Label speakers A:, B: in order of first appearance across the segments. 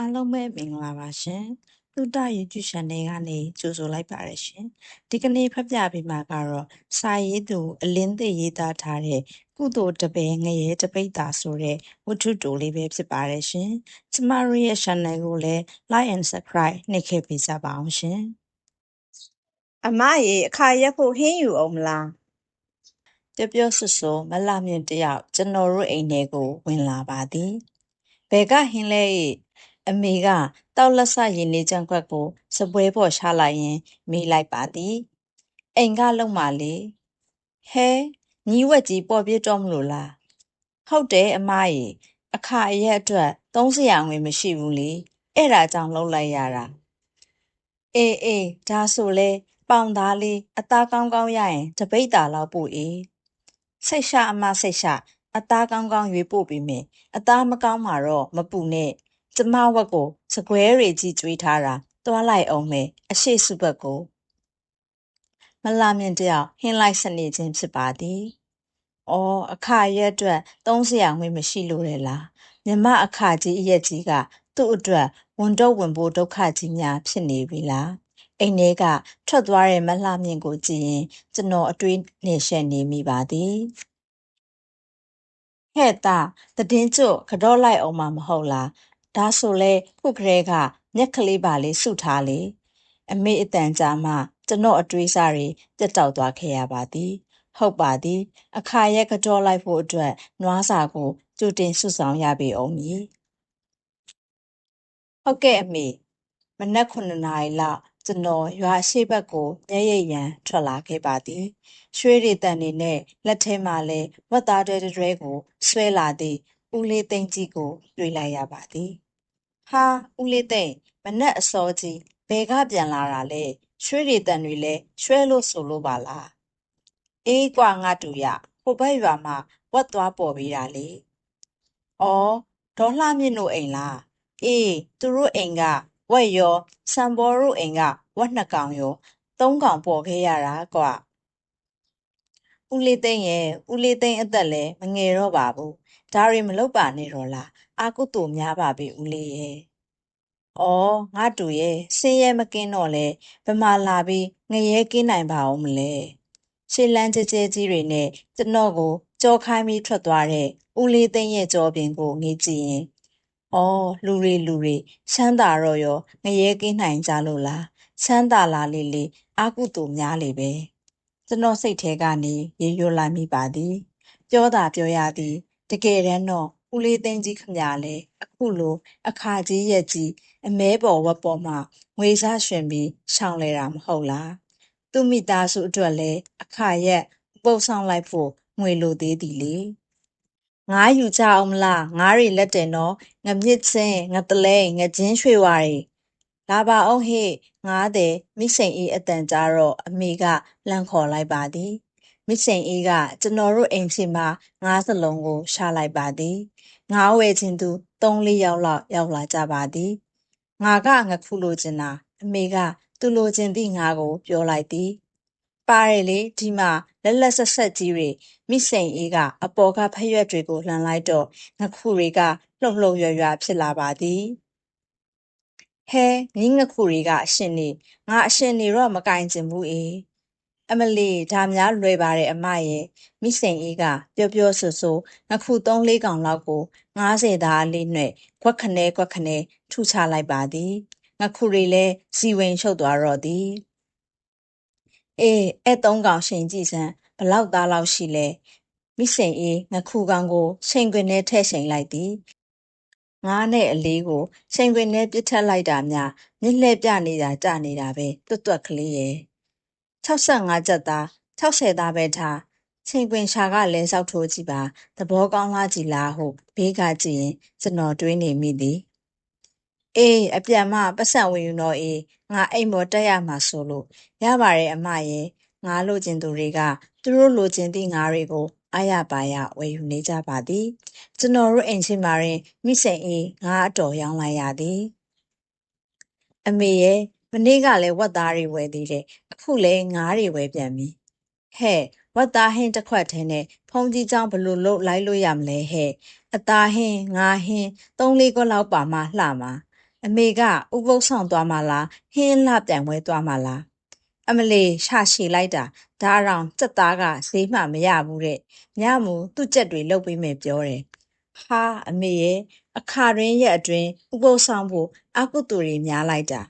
A: အားလုံးပဲမင်္ဂလာပါရှင်။သုတ YouTube Channel ကနေကြိုဆိုလိုက်ပါရရှင်။ဒီကနေ့ဖတ်ပြပေးမှာကတော့စာရေးသူအလင်းသိရေးသားထားတဲ့ကုသိုလ်တပယ်ငရဲတပိတ်တာဆိုတဲ့ဝတ္ထုတိုလေးပဲဖြစ်ပါတယ်ရှင်။ကျမတို့ရဲ့ Channel ကိုလည်း Like and Subscribe နှိပ်ခဲ့ပေးကြပါအောင်ရှင်။
B: အမရေအခါရက်ဖို့ဟင်းယူအောင်မလား
A: ပြောပြောဆွဆွမလှမြင့်တယောက်ကျွန်တော်တို့အိမ်ထဲကိုဝင်လာပါသည်။ဘယ်ကဟင်းလဲ၏ အမေကတောက်လက်ဆရင်းနေကြံခွက်ကိုစပွဲပေါ်ချလိုက်ရင်မေးလိုက်ပါသည်။အိမ်ကလုံမာလေ။ဟဲ ညီဝက်ကြီးပေါ်ပြစ်တော့မလို့လား။ဟုတ်တယ်အမကြီးအခါအရက်အတွက် သုံးစရာငွေမရှိဘူးလေ။အဲ့ဒါကြောင့်လှုပ်လိုက်ရတာ။အေးအေး ဒါဆိုလဲပေါင်သားလေး အသားကောင်းကောင်းရရင် တပိတ်တာလောက်ပို့အေး။စိတ်ရှအမစိတ်ရှ အသားကောင်းကောင်း ရွေးပို့ပြီးမယ်။အသားမကောင်းမှာတော့ မပူနဲ့။ ကျမဝက်ကိုစကွဲတွေကြီးကျွေးထားတာသွားလိုက်အောင်မယ်အရှိစုဘက်ကိုမလာမြင်တယောက်ဟင်းလိုက်စနေခြင်းဖြစ်ပါသည်။အော်အခါရက်အတွက်သုံးစရာငွေမရှိလို့လေလား။မြမအခါကြီးအရက်ကြီးကသူ့အတွက်ဝန်တော့ဝင်ဖို့ဒုက္ခကြီးများဖြစ်နေပြီလား။အိမ်ထဲကထွက်သွားတဲ့မလှမြင့်ကိုကြည့်ရင်ကျွန်တော်အတွေးနဲ့ရှက်နေမိပါသည်။ဟဲ့တာတည်င်းကျွတ်ကတော့လိုက်အောင်မမဟုတ်လား။ ဒါဆိုလဲခုကလေးကမျက်ကလေးပါလေးစုထားလေ။အမေအတန်ကြာမှကျွန်တော်အတွေးစားတွေပြတ်တောက်သွားခဲ့ရပါသည်။ဟုတ်ပါသည်။အခါရက်ကတော့လိုက်ဖို့အတွက်နွားစာကိုကြိုတင်စုဆောင်ရပေအောင်မည်။ဟုတ်ကဲ့အမေမနက်9နာရီလောက်ကျွန်တော်ရွာရှိဘက်ကိုညရိပ်ရန်ထွက်လာခဲ့ပါသည်ရွှေရီတန်နေနဲ့လက်ထဲမှာလဲဝတ်သားတဲတွဲကိုဆွဲလာသည့် ဦးလေးသိန်းကြီးကိုတွေ့လိုက်ရပါသည်ဟာဦးလေးသိန်းမနက်အစောကြီးဘယ်ကပြန်လာတာလဲရွှေရီတန်တွေလဲရွှဲလို့ဆိုလို့ပါလားအေးကွာငါတူရဟိုဘက်ရွာမှာဝတ်သွားပေါ်ပြီးတာလေအော်ဒေါ်လှမြင့်တို့အိမ်လားအေးသူတို့အိမ်ကဝက်ရောစံပေါ်တို့အိမ်ကဝက်နှစ်ကောင်ရောသုံးကောင်ပေါ်ခဲ့ရတာကွာဦးလေးသိန်းရဲ့ဦးလေးသိန်းအသက်လည်းမငယ်တော့ပါဘူး ဒါတွေမလုပ်ပါနဲ့တော့လားအာကုတူများပါပြီဦးလေးရဲ့ဩငါတူရဲ့ဆင်းရဲမကင်းတော့လဲဘမလာပြီးငရဲကင်းနိုင်ပါအောင်မလဲရှေးလန်းကြဲကြဲကြီးတွေနဲ့ကျွန်တော်ကိုကြောခိုင်းပြီးထွက်သွားတဲ့ဦးလေးသိန်းရဲ့ကြောပြင်ကိုငေးကြည့်ရင်။အော်လူတွေလူတွေချမ်းသာတော့ရောငရဲကင်းနိုင်ကြလို့လားချမ်းသာလာလေလေအာကုတူများလေပဲကျွန်တော်စိတ်ထဲကနေရေရွတ်လိုက်မိပါသည် ပြောတာပြောရသည် တကယ်တမ်းတော့ ဦးလေးသိန်းကြီးခမလဲအခုလို အခါကြီးရက်ကြီး အမဲပေါ်ဝက်ပေါ်မှာ ငွေစားရှင်ပြီး ရှောင်လဲတာ မဟုတ်လား သူမိသားစုအတွက်လည်း အခါရက်ပုတ်ဆောင်လိုက်ဖို့ ငွေလိုသေးသည်လေ ငါးယူကြအောင်မလား ငါးတွေလက်တယ်နော်ငမြစ်ချင်းငတလဲငချင်းရွှေဝါတွေ လာပါအောင်ဟေ့ ငါးတဲ့မိစိန်အေးအတန်ကြတော့ အမေက လှမ်းခေါ်လိုက်ပါသည် မိစိန်အေးကကျွန်တော်တို့အိမ်ရှိမှငါးစလုံးကိုရှာလိုက်ပါသည်ငါးဝဲချင်းသူ၃၄ယောက်လောက်ရောက်လာကြပါသည်ငါကငခုလိုချင်တာအမေကသူလိုချင်သည့်ငါကို ပြောလိုက်သည်ပါတယ်လေဒီမှာလက်လက်ဆက်ဆက်ကြီးတွေမိစိန်အေးကအပေါ်ကဖက်ရွက်တွေကိုလှန်လိုက်တော့ငခုတွေကလှုပ်လှုပ်ရွရွဖြစ်လာပါသည်ဟဲငင်းငခုတွေက အရှင်နေငါအရှင်နေတော့မကင်ကျင်ဘူးအေး အမလီဒါများလွယ်ပါတယ်အမရဲ့မိစိန်အေးကပျော်ပျော်ဆူဆူငခု၃၄ကောင်လောက်ကို90သားလေးနဲ့ခွက်ခနဲခွက်ခနဲထူချလိုက်ပါသည်ငခုတွေလည်းစီဝင်ချုပ်သွားတော့သည်အေးအဲ့သုံးကောင်ရှင်ကြည့်စမ်းဘလောက်သားလောက်ရှိလဲမိစိန်အေးငခုကောင်ကိုချိန်ခွင်ထဲထည့်ချိန်လိုက်သည်ငားနဲ့အလေးကိုချိန်ခွင်ထဲပြစ်ထက်လိုက်တာများမြစ်လှဲ့ပြနေတာကြနေတာပဲတွတ်တွက်ကလေးရဲ့ 65ကျပ်သား60သားပဲထားချိန်ခွင်ရှာကလဲဆောက်ထိုးကြည့်ပါသဘောကောင်းလားကြည်လားဟုတ်ဘေးကကြည့်ရင်ကျွန်တော်တွေးနေမိသည်အေးအပြန်မပတ်စံဝင်ယူတော့အေးငါအိမ်မော်တက်ရမှာဆိုလို့ရပါတယ်အမရဲ့ငါလိုချင်သူတွေကသူတို့လိုချင်သည့်ငါတွေကိုအာရပါရဝယ်ယူနေကြပါသည်ကျွန်တော်တို့အိမ်ရှိမှာရင်မိစိန်အေးငါအတော်ရောင်းလိုက်ရသည်အမေရဲ့ မနေ့ကလည်းဝက်သားတွေဝယ်သေးတယ်အခုလည်းငါးတွေဝယ်ပြန်ပြီဟဲ့ဝက်သားဟင်းတစ်ခွက်ထဲနဲ့ဖုံးကြီးချောင်းဘလို့လို့လိုက်လို့ရမလဲဟဲ့အသားဟင်းငါးဟင်းသုံးလေးခွက်လောက်ပါမှလှမှာအမေကဥပုပ်ဆောင်သွားမှလားဟင်းလှပြန်ပွဲသွားမှလားအမလေးရှာရှည်လိုက်တာဒါအောင်စက်သားကဈေးမှမရဘူးတဲ့ညမူသူ့ကြက်တွေလုတ်ပေးမယ်ပြောတယ်ဟာအမေရဲ့အခါရင်းရက်အတွင်းဥပုပ်ဆောင်ဖို့အကုတူတွေများလိုက်တာ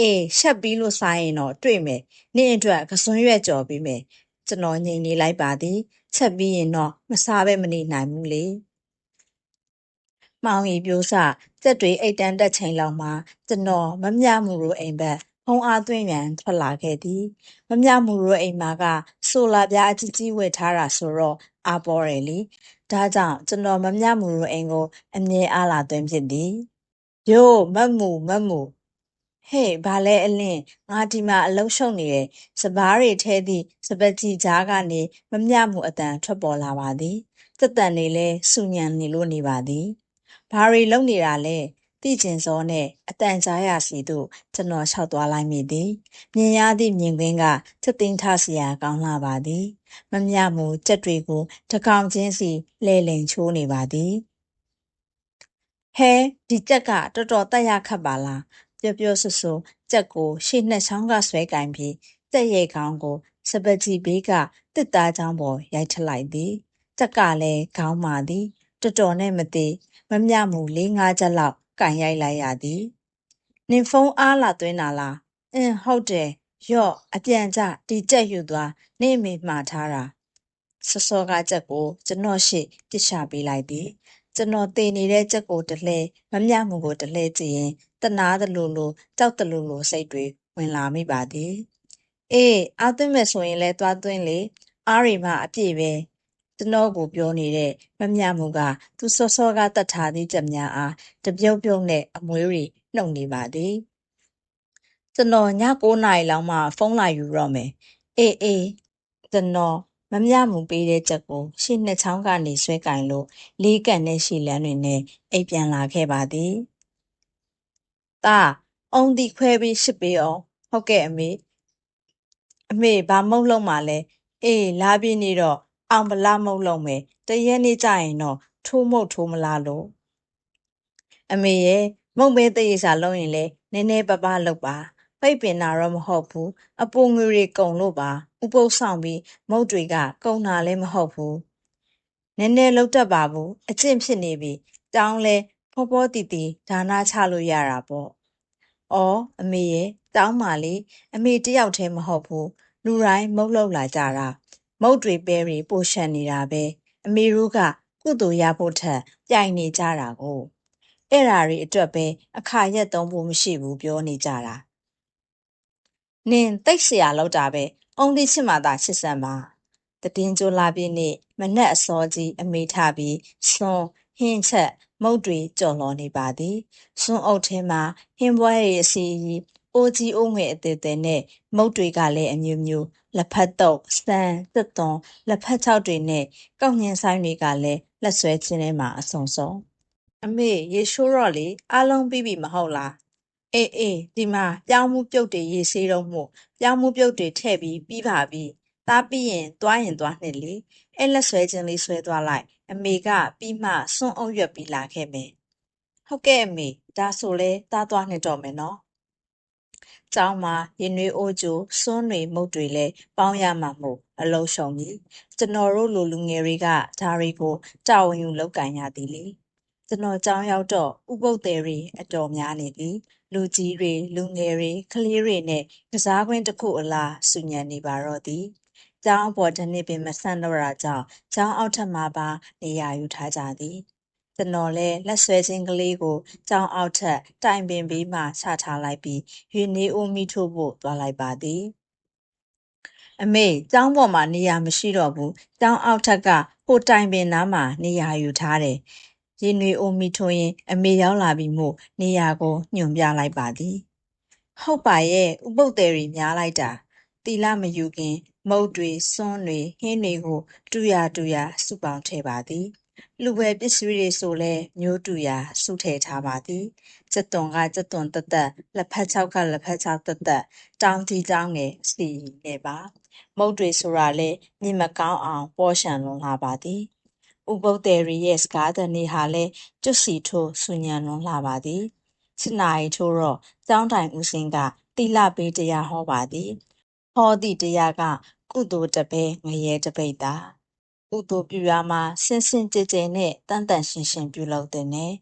A: အေးရှက်ပြီးလို့စားရင်တော့တွေ့မယ်နေ့အတွက်ကစွန်းရွက်ကြော်ပြီးမယ်ကျွန်တော်ငြိမ်နေလိုက်ပါသည်ချက်ပြီးရင်တော့မစားပဲမနေနိုင်ဘူးလေမောင်ရီပြိုးစစက်တွေအိတ်တန်းတက်ချိန်လောက်မှာကျွန်တော်မမြမှုရိုအိမ်ဘက်ဖုံးအားသွင်းရန်ထွက်လာခဲ့သည်မမြမှုရိုအိမ်မှာကဆိုလာပြားအကြီးကြီးဝတ်ထားတာဆိုတော့အားပေါ်တယ်လीဒါကြောင့်ကျွန်တော်မမြမှုရိုအိမ်ကိုအမြဲအားလာသွင်းဖြစ်သည်ယိုးမတ်မှုမတ်မှု ဟေးဘာလဲအလင်းငါဒီမှာအလုံးရှုံနေတယ်စပားတွေထဲသည့်စပက်ကြီးကြားကနေမမြမှုအတန်ထွက်ပေါ်လာပါသည်တက်တန်နေလဲစူညံနေလို့နေပါသည်ဘာတွေလုပ်နေတာလဲသိကျင်စောနဲ့အတန်ကြားရစီတို့ကျွန်တော်လျှောက်သွားလိုက်မိသည်မြင်ရသည့်မြင်ကွင်းကချက်သိမ်းထစရာကောင်းလာပါသည်မမြမှုကြက်တွေကိုတကောင်ချင်းစီလဲလိန်ချိုးနေပါသည်ဟဲဒီကြက်ကတော်တော်တက်ရခတ်ပါလား ပျော်ပျော်ဆူဆူကြက်ကို ရှေ့နှစ်ချောင်းကဆွဲကင်ပြီးကြက်ရဲ့ခေါင်းကိုစပက်ကြီးဘေးကတစ်သားချောင်းပေါ်ရိုက်ထလိုက်သည်ကြက်ကလည်းခေါင်းမာသည်တော်တော်နဲ့မသေးမမျှမှု၄၅ချက်လောက်ကင်ရိုက်လိုက်ရသည်နင်ဖုန်းအားလာသွင်းတာလားအင်းဟုတ်တယ်ရော့အပြန်ကြဒီကြက်ယူသွားနေအမေမှားထားတာစောစောကကြက်ကိုကျွန်တော်ရှေ့ပြစ်ချပေးလိုက်သည် ကျွန်တော်တည်နေတဲ့ကြက်ကိုတလှဲမမျှမှုကိုတလှဲကြည့်ရင်တနာသလိုလိုကြောက်တလိုလိုစိတ်တွေဝင်လာမိပါသည်အေးအားသွင်းမယ်ဆိုရင်လဲသွားသွင်းလေအားရီမှအပြည့်ပဲကျွန်တော်ကိုပြောနေတဲ့မမြမှုကသူစောစောကတတ်ထားသည့်ကြက်များအားတပြုတ်ပြုတ်နဲ့အမွေးတွေနှုတ်နေပါသည်ကျွန်တော်ည9နာရီလောက်မှဖုန်းလာယူတော့မယ်အေးအေးကျွန်တော် မမြမှုပေးတဲ့ကြက်ကိုရှေ့နှစ်ချောင်းကနေဆွဲကင်လို့လေးကန်တဲ့ရှီလန်းတွေနဲ့အိပ်ပြန်လာခဲ့ပါသည်တာအုံဒီခွဲပြီးရှစ်ပေးအောင်ဟုတ်ကဲ့အမေအမေဘာမုတ်လုံးမှလဲအေးလာပြင်းနေတော့အောင်ဗလာမုတ်လုံးမယ်တရက်နေ့ကျရင်တော့ထိုးမုတ်ထိုးမလားလို့အမေရဲ့မုတ်မဲတရေစာလုံးရင်လဲနည်းနည်းပပလောက်ပါ ပိတ်ပင်တာတော့မဟုတ်ဘူးအပူငွေတွေကုံလို့ပါဥပုပ်ဆောင်ပြီးမုတ်တွေကကုံတာလည်းမဟုတ်ဘူးနည်းနည်းလောက်တတ်ပါဘူးအကျင့်ဖြစ်နေပြီတောင်းလဲဖောဖောတီတီဒါနာချလို့ရတာပေါ့အော်အမေရဲ့တောင်းပါလေအမေတယောက်တည်းမဟုတ်ဘူးလူတိုင်းမုတ်လောက်လာကြတာမုတ်တွေပဲတွေပိုရှန်နေတာပဲအမေတို့ကကုသိုလ်ရဖို့ထက်ပြိုင်နေကြတာကိုအဲ့ဓာတွေအတွက်ပဲအခါရက်သုံးဖို့မရှိဘူးပြောနေကြတာ နင်တိတ်เสียလောက်တာပဲအုံဒီချစ်မှသာချစ်စံပါတည်င်းကြိုလာပြည့်နေ့မနက်အစောကြီးအမေထပြီးစွန်ဟင်းချက်မုတ်တွေကြော်လော်နေပါသည်စွန်အုပ်ထဲမှာဟင်းပွဲရဲ့အစီအီအိုးကြီးအိုးငယ်အသေးသေးနဲ့မုတ်တွေကလည်းအမျိုးမျိုးလက်ဖက်တုပ်စံတက်သွန်လက်ဖက်ချောက်တွေနဲ့ကောက်ညင်ဆိုင်တွေကလည်းလက်ဆွဲခြင်းထဲမှာအဆုံစုံအမေရေရှိုးတော့လေအားလုံးပြီးပြီမဟုတ်လား အေးအေးဒီမှာပြောင်းမှုပြုတ်တွေရေဆေးတော့မှုပြောင်းမှုပြုတ်တွေထည့်ပြီးပြီးပါပြီသားပြီးရင်သွားရင်သွားနှစ်လေအဲ့လက်ဆွဲခြင်းလေးဆွဲသွားလိုက် အမေကပြီးမှစွန့်အုပ်ရွက်ပြီးလာခဲ့မယ်ဟုတ်ကဲ့အမေဒါဆိုလဲသားသွားနှစ်တော့မယ်နော်ကျောင်းမှာရင်နွေးအိုးကျိုးစွန်းတွေမုတ်တွေလည်းပေါင်းရမှာမို့အလုံးရှုံပြီကျွန်တော်တို့လူလူငယ်တွေကဒါတွေကိုတာဝန်ယူလုပ်ကင်ရသည်လေ ကျွန်တော်ကျောင်းရောက်တော့ဥပုပ်တယ်တွေအတော်များနေပြီလူကြီးတွေလူငယ်တွေကလေးတွေနဲ့ကစားကွင်းတစ်ခုအလားဆူညံနေပါတော့သည်ကျောင်းအပေါ်တစ်နှစ်ပင်မဆန့်တော့တာကြောင့်ကျောင်းအောက်ထပ်မှာပါနေရာယူထားကြသည်ကျွန်တော်လည်းလက်ဆွဲချင်းကလေးကိုကြောင်းအောက်ထက်တိုင်ပင်ပြီးမှချထားလိုက်ပြီးရွေနေဦးမိထို့ဖို့သွားလိုက်ပါသည်အမေကျောင်းပေါ်မှာနေရာမရှိတော့ဘူးကျောင်းအောက်ထက်ကဟိုတိုင်ပင်နားမှာနေရာယူထားတယ် ရင်နွေအိုမိထိုးရင် အမေရောက်လာပြီမို့နေရာကိုညွှန်ပြလိုက်ပါသည်ဟုတ်ပါရဲ့ဥပုပ်တယ်တွေများလိုက်တာတီလာမယူခင်မုတ်တွေစွန်းတွေဟင်းတွေကို တူရတူရစုပေါင်းထည့်ပါသည်လူပဲပစ္စည်းတွေဆိုလဲမျိုးတူရာစုထည့်ထားပါသည်စက်သွန်ကစက်သွန်တက်တက်လက်ဖက်ချောက်ကလက်ဖက်ချောက်တက်တက်တောင်းတီတောင်းငယ်စီနေပါမုတ်တွေဆိုတာလဲမြင်မကောင်းအောင်ပေါ်ရှန်လွန်လာပါသည် ဥပုပ်တယ်ရီရဲ့စကားတန်တွေဟာလဲကျွတ်စီထိုးဆူညံလွန်လာပါသည်7နာရီထိုးတော့ကျောင်းတိုင်ဦးစင်းကတိလပေးတရားဟောပါသည်ဟောသည့်တရားကကုသိုလ်တပဲငရဲတပိတ်သာ ကုသိုလ်ပြုရမှာစင်စင်ကြယ်ကြယ်နဲ့တန်တန်ရှင်းရှင်းပြုလုပ်တဲ့နဲ့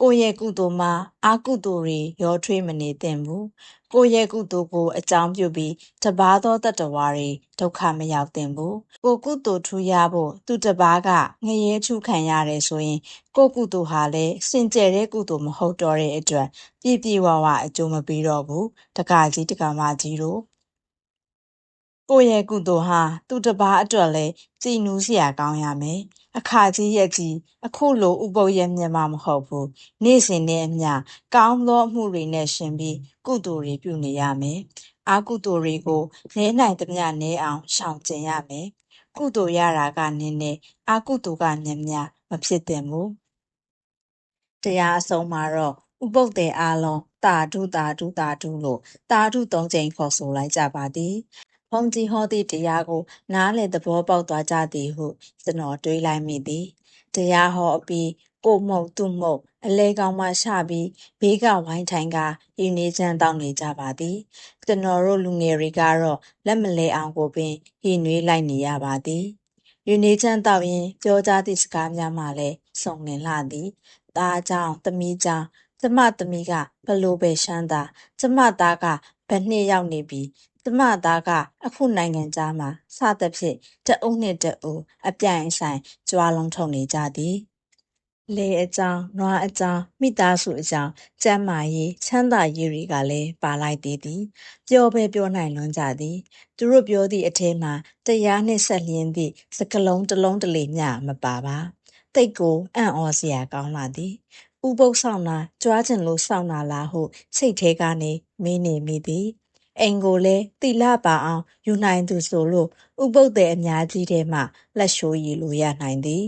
A: ကိုယ့်ရဲ့ကုသိုလ်မှာအာကုသိုလ်တွေရောထွေးမနေသင့်ဘူးကိုယ့်ရဲ့ကုသိုလ်ကိုအကြောင်းပြုပြီးတပါးသောတတ္တဝါတွေဒုက္ခမရောက်သင့်ဘူးကိုကုသိုလ်ထူရဖို့သူတပါးကငရဲထုခံရတယ်ဆိုရင်ကိုကုသိုလ်ဟာလည်းစင်ကြယ်တဲ့ကုသိုလ်မဟုတ်တော့တဲ့အတွက်ပြည့်ပြည့်ဝဝအကျိုးမပေးတော့ဘူးတက္ကကြီးတက္ကမကြီးတို့ ကိုယ့်ရဲ့ကုသိုလ်ဟာ သူတပါးအတွက်လည်း ကြည်နူးစရာကောင်းရမယ် အခါကြီးရက်ကြီး အခုလို ဥပုပ်ရက်မြတ်မှ မဟုတ်ဘူး နေ့စဉ်နဲ့အမျှ ကောင်းသောအမှုတွေနဲ့ရှင်ပြီး ကုသိုလ်တွေ ပြုနေရမယ်အာကုသိုလ်တွေကိုနဲနိုင်သမျှနဲအောင် ရှောင်ကျဉ်ရမယ် ကုသိုလ်ရတာကနည်းနည်းအာကုသိုလ်ကများများ မဖြစ်သင့်ဘူး တရားအဆုံးမှာတော့ ဥပုပ်တဲ့အားလုံးတာဓုတာဓုတာဓု လို့တာဓုသုံးချိန်ခေါ်ဆိုလိုက်ကြပါသည် ဘုံကြီးဟောသည့်တရားကို နားလည်သဘောပေါက်သွားကြသည်ဟု ကျွန်တော်တွေးလိုက်မိသည်တရားဟောအပြီး ကိုမှုတ်သူ့မှုတ်အလဲကောင်မှရှပြီးဘေးကဝိုင်းထိုင်ကယူနေချမ်းတောင်းနေကြပါသည်ကျွန်တော်တို့လူငယ်တွေကတော့လက်မလဲအောင်ကိုပင်ရည်နွေးလိုက်နေရပါသည်ယူနေချမ်းတောက်ရင်ပြောကြသည့်စကားများမှလည်းစုံလင်လှသည်သားအကြောင်းသမီးကြောင့်ကျမသမီးကဘလို့ပဲရှမ်းသာကျမသားကဘယ်နှစ်ရောက်နေပြီ ကျမသားကအခုနိုင်ငံသားမှာစသဖြင့်တအုပ်နှစ်တအုပ်အပြိုင်အဆိုင်ကြွားလုံးထုံနေကြသည်လေအကြောင်းနွားအကြောင်းမိသားစုအကြောင်းကျမ်းမာရေးချမ်းသာရေးတွေကလည်းပါလိုက်သေးသည်ပျော်ပဲပြောနိုင်လွန်းကြသည်သူတို့ပြောသည့်အထဲမှာတရားနှင့်ဆက်လျင်းသည့်စကလုံးတစ်လုံးတစ်လေမျှမပါပါတိတ်ကိုအံ့ဩစရာကောင်းလာသည်ဥပုပ်ဆောင်တာကြွားကျင်လို့စောင့်တာလားဟုစိတ်ထဲကနေမင်းနေမိသည် အိမ်ကိုလည်းတိလပါအောင်ယူနိုင်သူဆိုလို့ဥပုပ်တဲ့အများကြီးထဲမှလက်ရှိုးရည်လိုရနိုင်သည်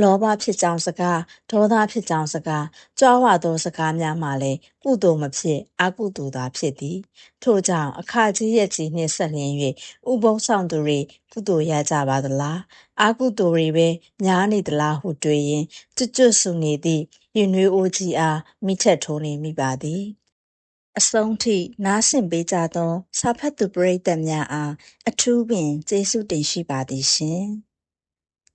A: လောဘဖြစ်ကြောင်းစကားဒေါသဖြစ်ကြောင်းစကားကြွားဝါသောစကားများမှလည်းကုသိုလ်မဖြစ်အကုသိုလ်သာဖြစ်သည် ထို့ကြောင့်အခါကြီးရက်ကြီးနှင့်ဆက်လျင်၍ဥပုံဆောင်သူတွေကုသိုလ်ရကြပါသလားအကုသိုလ်တွေပဲများနေသလားဟုတွေးရင်ကျွတ်ကျွတ်ဆူနေသည့်ရင်နွေးအိုးကြီးအားမိထက်ထိုးနေမိပါသည် အဆုံးထိနားဆင်ပေးကြသော စာဖတ်သူပရိသတ်များအား အထူးပင်ကျေးဇူးတင်ရှိပါသည်ရှင်။